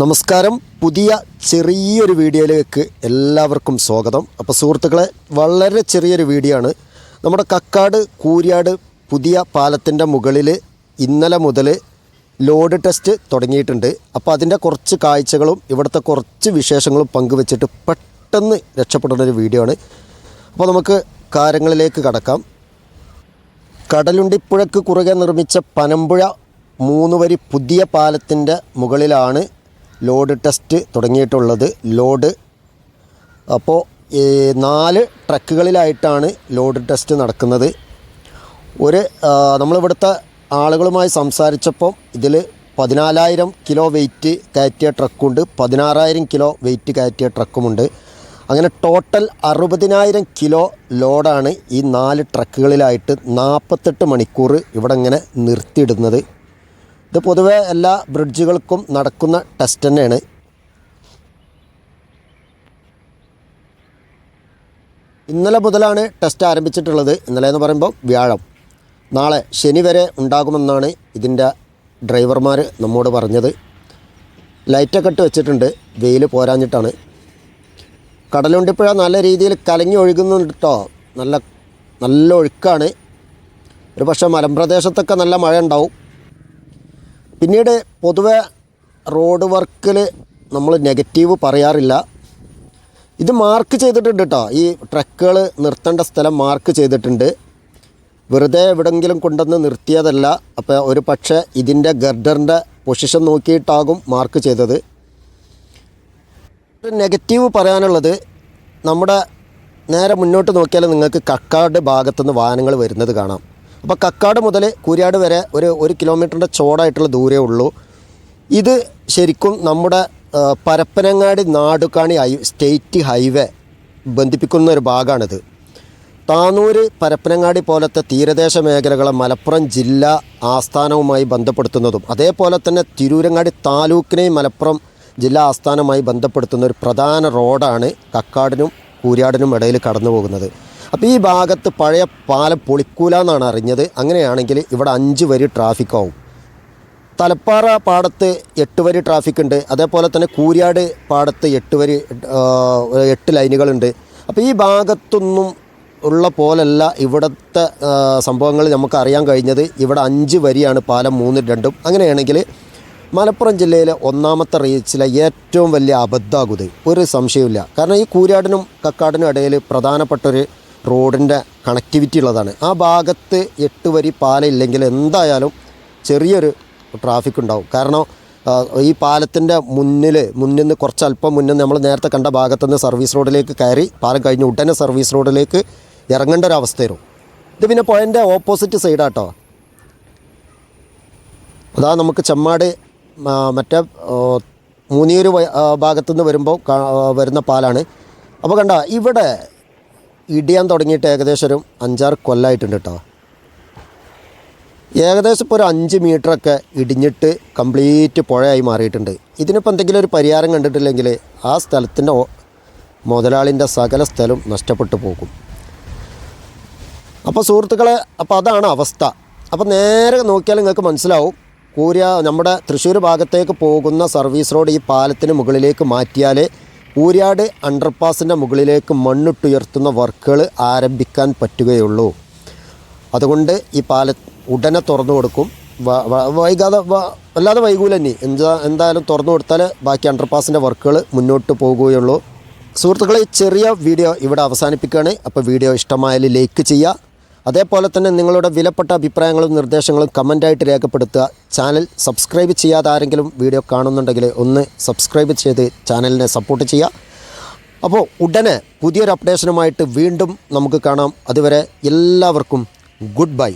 നമസ്കാരം. പുതിയ ചെറിയൊരു വീഡിയോയിലേക്ക് എല്ലാവർക്കും സ്വാഗതം. അപ്പോൾ സുഹൃത്തുക്കളെ വളരെ ചെറിയൊരു വീഡിയോ ആണ്. നമ്മുടെ കക്കാട് കൂരിയാട് പുതിയ പാലത്തിന്റെ മുകളിൽ ഇന്നലെ മുതൽ ലോഡ് ടെസ്റ്റ് തുടങ്ങിയിട്ടുണ്ട്. അപ്പോൾ അതിന്റെ കുറച്ച് കാഴ്ചകളും ഇവിടുത്തെ കുറച്ച് വിശേഷങ്ങളും പങ്കുവെച്ചിട്ട് പെട്ടെന്ന് രക്ഷപ്പെടുന്ന ഒരു വീഡിയോ ആണ്. അപ്പോൾ നമുക്ക് കാര്യങ്ങളിലേക്ക് കടക്കാം. കടലുണ്ടിപ്പുഴക്ക് കുറുകെ നിർമ്മിച്ച പനമ്പുഴ മൂന്ന് വരി പുതിയ പാലത്തിന്റെ മുകളിലാണ് ലോഡ് ടെസ്റ്റ് തുടങ്ങിയിട്ടുള്ളത് ലോഡ്. അപ്പോൾ നാല് ട്രക്കുകളിലായിട്ടാണ് ലോഡ് ടെസ്റ്റ് നടക്കുന്നത്. ഒരു നമ്മളിവിടുത്തെ ആളുകളുമായി സംസാരിച്ചപ്പോൾ ഇതിൽ പതിനാലായിരം കിലോ വെയിറ്റ് കയറ്റിയ ട്രക്കുണ്ട്. പതിനാറായിരം കിലോ വെയിറ്റ് കയറ്റിയ ട്രക്കുമുണ്ട്. അങ്ങനെ ടോട്ടൽ അറുപതിനായിരം കിലോ ലോഡാണ് ഈ നാല് ട്രക്കുകളിലായിട്ട് നാൽപ്പത്തെട്ട് മണിക്കൂർ ഇവിടെ ഇങ്ങനെ നിർത്തിയിടുന്നത്. ഇത് പൊതുവെ എല്ലാ ബ്രിഡ്ജുകൾക്കും നടക്കുന്ന ടെസ്റ്റ് തന്നെയാണ്. ഇന്നലെ മുതലാണ് ടെസ്റ്റ് ആരംഭിച്ചിട്ടുള്ളത്. ഇന്നലെ എന്ന് പറയുമ്പോൾ വ്യാഴം. നാളെ ശനി വരെ ഉണ്ടാകുമെന്നാണ് ഇതിന്റെ ഡ്രൈവർമാർ നമ്മോട് പറഞ്ഞത്. ലൈറ്റൊക്കെ ഇട്ട് വെച്ചിട്ടുണ്ട്. വെയിൽ പോരാഞ്ഞിട്ടാണ്. കടലുണ്ടിപ്പുഴ നല്ല രീതിയിൽ കലങ്ങി ഒഴുകുന്നുണ്ട് കേട്ടോ നല്ല നല്ല ഒഴുക്കാണ്. ഒരു പക്ഷേ മലമ്പ്രദേശത്തൊക്കെ നല്ല മഴ ഉണ്ടാവും പിന്നീട് പൊതുവെ റോഡ് വർക്കിൽ നമ്മൾ നെഗറ്റീവ് പറയാറില്ല. ഇത് മാർക്ക് ചെയ്തിട്ടുണ്ട് കേട്ടോ ഈ ട്രക്കുകൾ നിർത്തേണ്ട സ്ഥലം മാർക്ക് ചെയ്തിട്ടുണ്ട്. വെറുതെ എവിടെങ്കിലും കൊണ്ടുവന്ന് നിർത്തിയതല്ല. അപ്പോൾ ഒരു പക്ഷേ ഇതിന്റെ ഗർഡറിന്റെ പൊസിഷൻ നോക്കിയിട്ടാകും മാർക്ക് ചെയ്തത്. നെഗറ്റീവ് പറയാനുള്ളത് നമ്മുടെ നേരെ മുന്നോട്ട് നോക്കിയാൽ നിങ്ങൾക്ക് കക്കാട് ഭാഗത്തുനിന്ന് വാഹനങ്ങൾ വരുന്നത് കാണാം. അപ്പോൾ കക്കാട് മുതൽ കൂരിയാട് വരെ ഒരു ഒരു കിലോമീറ്ററിന്റെ ചോടായിട്ടുള്ള ദൂരേ ഉള്ളൂ. ഇത് ശരിക്കും നമ്മുടെ Parappanangadi Nadukani high state highway ബന്ധിപ്പിക്കുന്ന ഒരു ഭാഗമാണിത് താനൂര് പരപ്പനങ്ങാടി പോലത്തെ തീരദേശ മേഖലകളെ മലപ്പുറം ജില്ലാ ആസ്ഥാനവുമായി ബന്ധപ്പെടുത്തുന്നതും അതേപോലെ തന്നെ തിരൂരങ്ങാടി താലൂക്കിനെയും മലപ്പുറം ജില്ലാ ആസ്ഥാനവുമായി ബന്ധപ്പെടുത്തുന്ന ഒരു പ്രധാന റോഡാണ് കക്കാടിനും കൂരിയാടിനും ഇടയിൽ കടന്നു പോകുന്നത് അപ്പോൾ ഈ ഭാഗത്ത് പഴയ പാലം പൊളിക്കൂല എന്നാണ് അറിഞ്ഞത്. അങ്ങനെയാണെങ്കിൽ ഇവിടെ അഞ്ച് വരി ട്രാഫിക് ആവും. തലപ്പാറ പാടത്ത് എട്ട് വരി ട്രാഫിക് ഉണ്ട്. അതേപോലെ തന്നെ കൂരിയാട് പാടത്ത് എട്ട് വരി എട്ട് ലൈനുകളുണ്ട്. അപ്പോൾ ഈ ഭാഗത്തൊന്നും ഉള്ള പോലല്ല ഇവിടുത്തെ സംഭവങ്ങൾ നമുക്ക് അറിയാൻ കഴിഞ്ഞത്. ഇവിടെ അഞ്ച് വരിയാണ് പാലം മൂന്ന് രണ്ടും. അങ്ങനെയാണെങ്കിൽ മലപ്പുറം ജില്ലയിലെ ഒന്നാമത്തെ റീച്ചിലെ ഏറ്റവും വലിയ അബദ്ധാകുത. ഒരു സംശയമില്ല കാരണം ഈ കൂരിയാടിനും കക്കാടിനും ഇടയിൽ പ്രധാനപ്പെട്ട ഒരു റോഡിന്റെ കണക്ടിവിറ്റി ഉള്ളതാണ്. ആ ഭാഗത്ത് എട്ട് വരി പാലയില്ലെങ്കിൽ എന്തായാലും ചെറിയൊരു ട്രാഫിക് ഉണ്ടാവും. കാരണം ഈ പാലത്തിന്റെ മുന്നിൽ മുന്നിൽ നിന്ന് കുറച്ച് അല്പം മുന്നിൽ നമ്മൾ നേരത്തെ കണ്ട ഭാഗത്തുനിന്ന് സർവീസ് റോഡിലേക്ക് കയറി പാലം കഴിഞ്ഞ് ഉടനെ സർവീസ് റോഡിലേക്ക് ഇറങ്ങേണ്ട ഒരു അവസ്ഥ വരും ഇത് പിന്നെ പോയിന്റെ ഓപ്പോസിറ്റ് സൈഡാട്ടോ അതാ നമുക്ക് ചെമ്മാട് മറ്റേ മൂന്നിയൂർ ഭാഗത്തുനിന്ന് വരുമ്പോൾ വരുന്ന പാലാണ്. അപ്പോൾ കണ്ട ഇവിടെ ഇടിയാൻ തുടങ്ങിയിട്ട് ഏകദേശം ഒരു അഞ്ചാറ് കൊല്ലമായിട്ടുണ്ട് കേട്ടോ ഏകദേശം ഇപ്പോൾ ഒരു അഞ്ച് മീറ്ററൊക്കെ ഇടിഞ്ഞിട്ട് കംപ്ലീറ്റ് പുഴയായി മാറിയിട്ടുണ്ട്. ഇതിനിപ്പോൾ എന്തെങ്കിലും ഒരു പരിഹാരം കണ്ടിട്ടില്ലെങ്കിൽ ആ സ്ഥലത്തിന്റെ മുതലാളിന്റെ സകല സ്ഥലം നഷ്ടപ്പെട്ടു പോകും. അപ്പോൾ സുഹൃത്തുക്കളെ അപ്പോൾ അതാണ് അവസ്ഥ. അപ്പോൾ നേരെ നോക്കിയാൽ നിങ്ങൾക്ക് മനസ്സിലാവും. കൂരിയ നമ്മുടെ തൃശ്ശൂർ ഭാഗത്തേക്ക് പോകുന്ന സർവീസ് റോഡ് ഈ പാലത്തിന് മുകളിലേക്ക് മാറ്റിയാൽ കൂരിയാട് അണ്ടർപാസിന്റെ മുകളിലേക്ക് മണ്ണിട്ടുയർത്തുന്ന വർക്കുകൾ ആരംഭിക്കാൻ പറ്റുകയുള്ളൂ. അതുകൊണ്ട് ഈ പാല ഉടനെ തുറന്നു കൊടുക്കും. വൈകാതെ വല്ലാതെ വൈകൂല ഇനി. എന്താ എന്തായാലും തുറന്നു കൊടുത്താൽ ബാക്കി അണ്ടർപാസിന്റെ വർക്കുകൾ മുന്നോട്ട് പോകുകയുള്ളൂ. സുഹൃത്തുക്കളെ ചെറിയ വീഡിയോ ഇവിടെ അവസാനിപ്പിക്കുകയാണ്. അപ്പോൾ വീഡിയോ ഇഷ്ടമായാൽ ലൈക്ക് ചെയ്യുക അതേപോലെ തന്നെ നിങ്ങളുടെ വിലപ്പെട്ട അഭിപ്രായങ്ങളും നിർദ്ദേശങ്ങളും കമന്റായിട്ട് രേഖപ്പെടുത്തുക. ചാനൽ സബ്സ്ക്രൈബ് ചെയ്യാതെ ആരെങ്കിലും വീഡിയോ കാണുന്നുണ്ടെങ്കിൽ ഒന്ന് സബ്സ്ക്രൈബ് ചെയ്ത് ചാനലിനെ സപ്പോർട്ട് ചെയ്യുക. അപ്പോൾ ഉടനെ പുതിയൊരു അപ്ഡേഷനുമായിട്ട് വീണ്ടും നമുക്ക് കാണാം. അതുവരെ എല്ലാവർക്കും ഗുഡ് ബൈ.